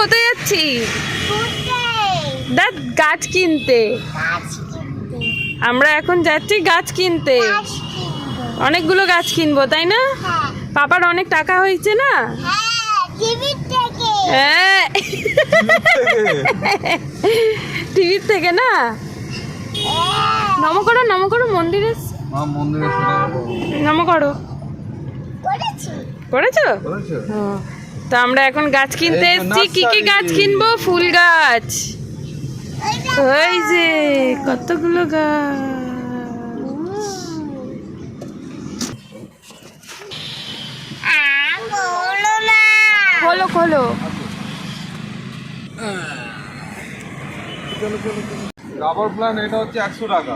কোথায় যাচ্ছি? দেখ গাছ কিনতে। আমরা এখন যাচ্ছি গাছ কিনতে। অনেকগুলো গাছ কিনবো তাই না? পাপার অনেক টাকা হয়েছে না? হ্যাঁ। টিভির থেকে না? নম করো নম করো মন্দিরে মা নম করো। করেছ। করেছ? ও, তো আমরা এখন গাছ কিনতে এসেছি। কি কি গাছ কিনবো? ফুল গাছ। ওই যে কতগুলো গাছ। খোলো খোলো। রাবার প্ল্যান এটা হচ্ছে একশো টাকা।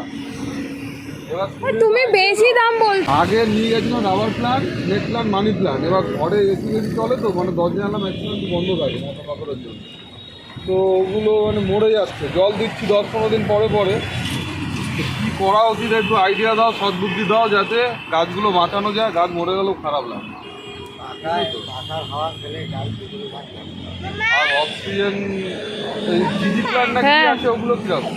তুমি বেশি দাম বলছো। আগে নিয়ে গেছিলাম rubber plan net plan money plan এবার ঘরে এসি এসি চলে তো মানে দশ জানলা ম্যাক্সিমাম বন্ধ থাকে মশা পাথরের জন্য। তো ওগুলো মানে মরে যাচ্ছে। জল দিচ্ছি দশ পনেরো দিন পরে পরে। কী করা উচিত একটু আইডিয়া দাও সদ্বুদ্ধি দাও যাতে গাছগুলো বাঁচানো যায় গাছ মরে গেলেও খারাপ লাগে। আর অক্সিজেন এই জিজি প্ল্যান না কি হ্যাঁ। আছে ওগুলো কীরকম?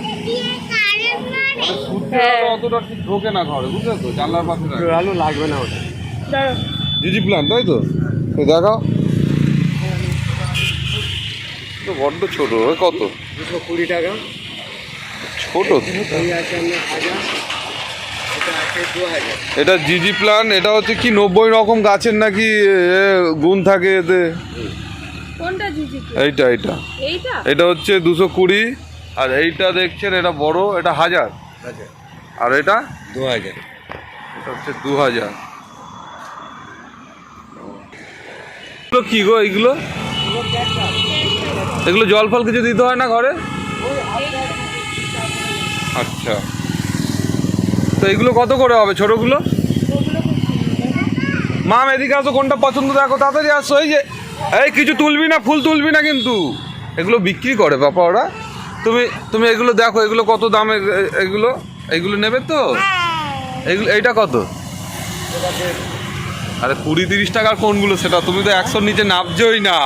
অতটা ঠিক ঢোকে না ঘরে বুঝলে তো? জানলার পাশে রাখো। আলু লাগবে না ওটা। জিজি প্ল্যান তাই তো? দেখাও। তো বড্ড ছোট কত? দুশো কুড়ি টাকা। ছোট এটা জিজি প্ল্যান এটা হচ্ছে কি নব্বই রকম গাছের নাকি এ, গুণ থাকে এতে? এইটা এইটা। এইটা? এটা হচ্ছে দুশো কুড়ি আর এইটা দেখছেন এটা বড় এটা হাজার। আর এটা? দু হাজার এটা হচ্ছে দু হাজার কি গো এইগুলো এগুলো জল ফল কিছু দিতে হয় না ঘরে? আচ্ছা। তো এগুলো কত করে হবে ছোটগুলো? মাম এদিকে আসো কোনটা পছন্দ দেখো তাড়াতাড়ি আসো এই যে এই কিছু তুলবি না ফুল তুলবি না কিন্তু। এগুলো বিক্রি করে বাবা ওরা। তুমি তুমি এগুলো দেখো এগুলো কত দাম এগুলো? এগুলো নেবে তো? এগুলো এইটা কত? আরে কুড়ি তিরিশ টাকার কোনগুলো সেটা তুমি তো একশোর নিচে নামছোই না।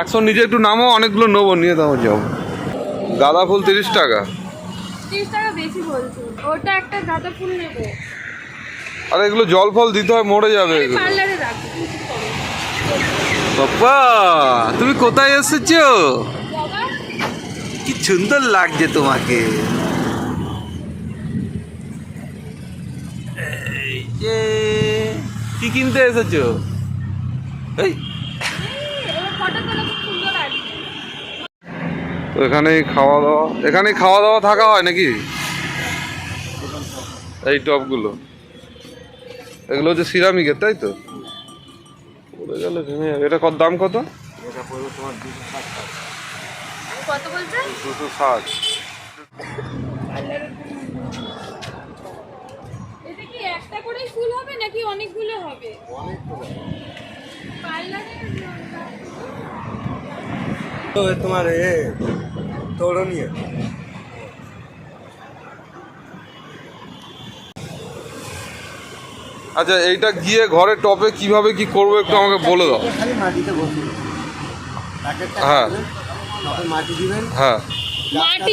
একশোর নিচে একটু নামো অনেকগুলো নেব নিয়ে দাও যাও। গাঁদা ফুল তিরিশ টাকা। আর এগুলো জল ফল দিতে হয় মরে যাবে তুমি কোথায় এসেছ? কি সুন্দর লাগছে তোমাকে। যে কি কিনতে এসেছ? এই। এখানেই খাওয়া দাওয়া এখানেই খাওয়া দাওয়া থাকা হয় নাকি? এই টপগুলো। এগুলো হচ্ছে সিরামিকের তাই তো? পড়ে গেলে ভেঙে যাবে এটা কত দাম কত? এটা পড়বে তোমার দুশো ষাট টাকা। কত বলছেন? দুশো ষাট। এটা কি একটা করেই ফুল হবে নাকি অনেকগুলো হবে? তো তোমার এ তরুণীয়। আচ্ছা এইটা গিয়ে ঘরে টপে কীভাবে কি করব একটু আমাকে বলে দাও। খালি মাটিতে বসিয়ে হ্যাঁ। কাটবেন, তবে মাটি হ্যাঁ।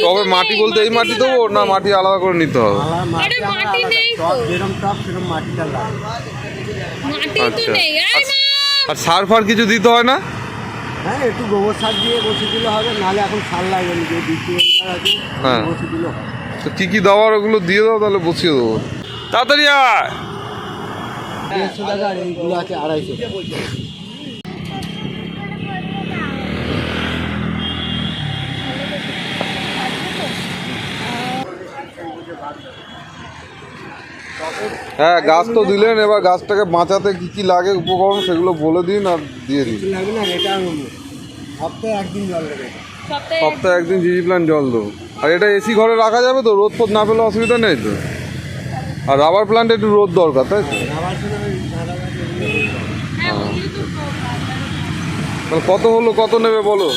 তবে মাটি বলতে এই মাটি দেবো না মাটি আলাদা করে নিতে হবে? আরে আচ্ছা। মা আর সার ফার কিছু দিতে হয় না? হ্যাঁ একটু গোবর সার দিয়ে বসে দিলে হবে নাহলে এখন সার লাগবে না হ্যাঁ। বসে দিলে হবে। তো কী কী দেওয়ার ওগুলো দিয়ে দাও তাহলে বসিয়ে দেবো। তাড়াতাড়ি আয়। দেড়শো টাকা এইগুলো আছে আড়াইশো হ্যাঁ গাছ তো দিলেন এবার গাছটাকে বাঁচাতে কি কি লাগে উপকরণ সেগুলো বলে দিন আর দিয়ে দিন। লাগবে না এটা সপ্তাহে একদিন জল দেবে। সপ্তাহে সপ্তাহে একদিন। জিজি প্ল্যান জল দেবো আর এটা এসি ঘরে রাখা যাবে তো রোদ ফোদ না পেলে অসুবিধা নেই তো। আর রাবার প্ল্যান্ট একটু রোদ দরকার তাই তো? হ্যাঁ তো তাহলে কত হলো কত নেবে বলো?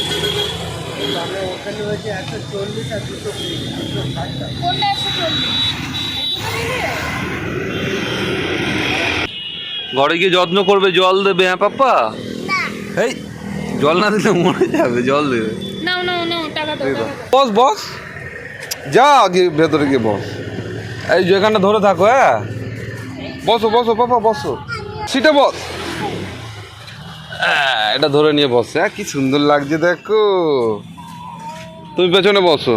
কোনটা একশো চল্লিশ? ঘরে গিয়ে যত্ন করবে জল দেবে হ্যাঁ পাপ্পা? এই জল না দিলে মরে যাবে জল দেবে। বস বস। যা গিয়ে ভেতরে গিয়ে বস। এই যে এখানটা ধরে থাকো হ্যাঁ? বসো বসো পাপা বসো। সিটে বস। আহ, এটা ধরে নিয়ে বসে হ্যাঁ? কি সুন্দর লাগছে দেখো। তুমি পেছনে বসো।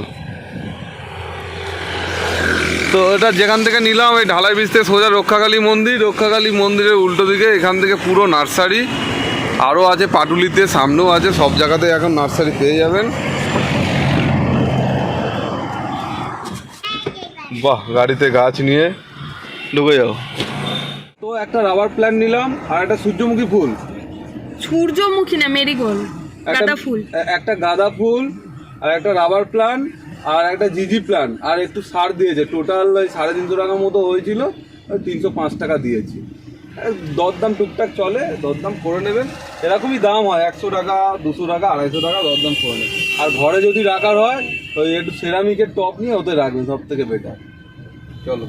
তো এটা যেখান থেকে নিলাম এই ঢালাই ব্রিজ থেকে সোজা রক্ষাকালী মন্দির। রক্ষাকালী মন্দিরের উল্টো দিকে এখান থেকে পুরো নার্সারি। আরও আছে পাটুলিতে সামনেও আছে সব জায়গাতে এখন নার্সারি পেয়ে যাবেন। বাহ গাড়িতে গাছ নিয়ে ঢুকে যাও। তো একটা রাবার প্ল্যান্ট নিলাম আর একটা সূর্যমুখী ফুল। সূর্যমুখী না মেরিগোল্ড। একটা- গাঁদা ফুল। একটা গাঁদা ফুল আর একটা রাবার প্ল্যান্ট আর একটা জিজি প্ল্যান আর একটু সার দিয়েছে। টোটাল সাড়ে তিনশো টাকার মতো হয়েছিল তিনশো পাঁচ টাকা দিয়েছি। দরদাম টুকটাক চলে দরদাম করে নেবেন। এরকমই দাম হয় একশো টাকা দুশো টাকা আড়াইশো টাকা দরদাম করে নেবেন। আর ঘরে যদি রাখার হয় ওই একটু সেরামিকের টপ নিয়ে ওতে রাখবেন সব থেকে বেটার চলো।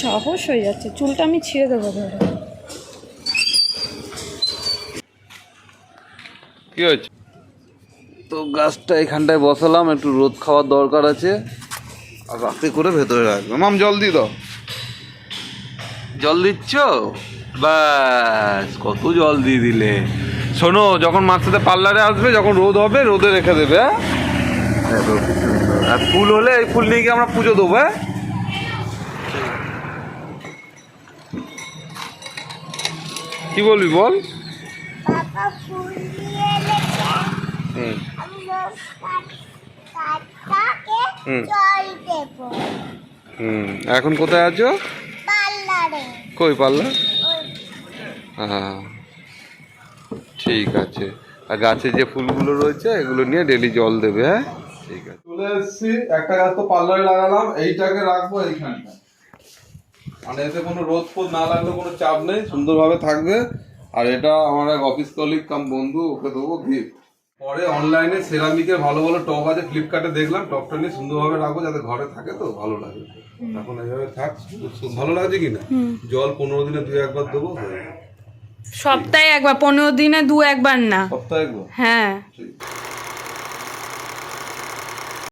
সাহস হয়ে যাচ্ছে চুলটা আমি ছিঁড়ে দেবো ধরে। কি হয়েছে? গাছটা এখানটায় বসালাম একটু রোদ খাওয়ার দরকার আছে। আর রাতে করে ভেতরে রাখবে। মাম জল দিয়ে দাও। জল দিচ্ছ? ব্যাস কত জল দিয়ে দিলে। শোনো যখন মার সাথে পার্লারে আসবে যখন রোদ হবে রোদে রেখে দেবে হ্যাঁ? আর ফুল হলে এই ফুল নিয়ে গিয়ে আমরা পুজো দেবো হ্যাঁ? কি বলবি বল? হুম। হুম। হুম। এখন কোথায় আছো? কই ওই। হ্যাঁ ঠিক আছে। আর গাছে যে ফুলগুলো রয়েছে এগুলো নিয়ে ডেলি জল দেবে হ্যাঁ? ঠিক আছে। চলে এসেছি। একটা গাছ তো পার্লারে লাগালাম। এইটাকে রাখব এইখানটা মানে এতে কোনো রোদ ফোদ না লাগলে কোনো চাপ নেই। সুন্দরভাবে থাকবে। আর এটা আমার এক অফিস কলিগ কাম বন্ধু ওকে দেবো গিফট পরে অনলাইনে সেরামিকের ভালো ভালো টপ আছে ফ্লিপকার্টে দেখলাম টপটা নিয়ে সুন্দরভাবে রাখব যাতে ঘরে থাকে তো ভালো লাগে। এখন এইভাবে থাক ভালো লাগছে কি না? জল পনেরো দিনে দু একবার দেবো সপ্তাহে একবার পনেরো দিনে দু একবার না। সপ্তাহে একবার? হ্যাঁ।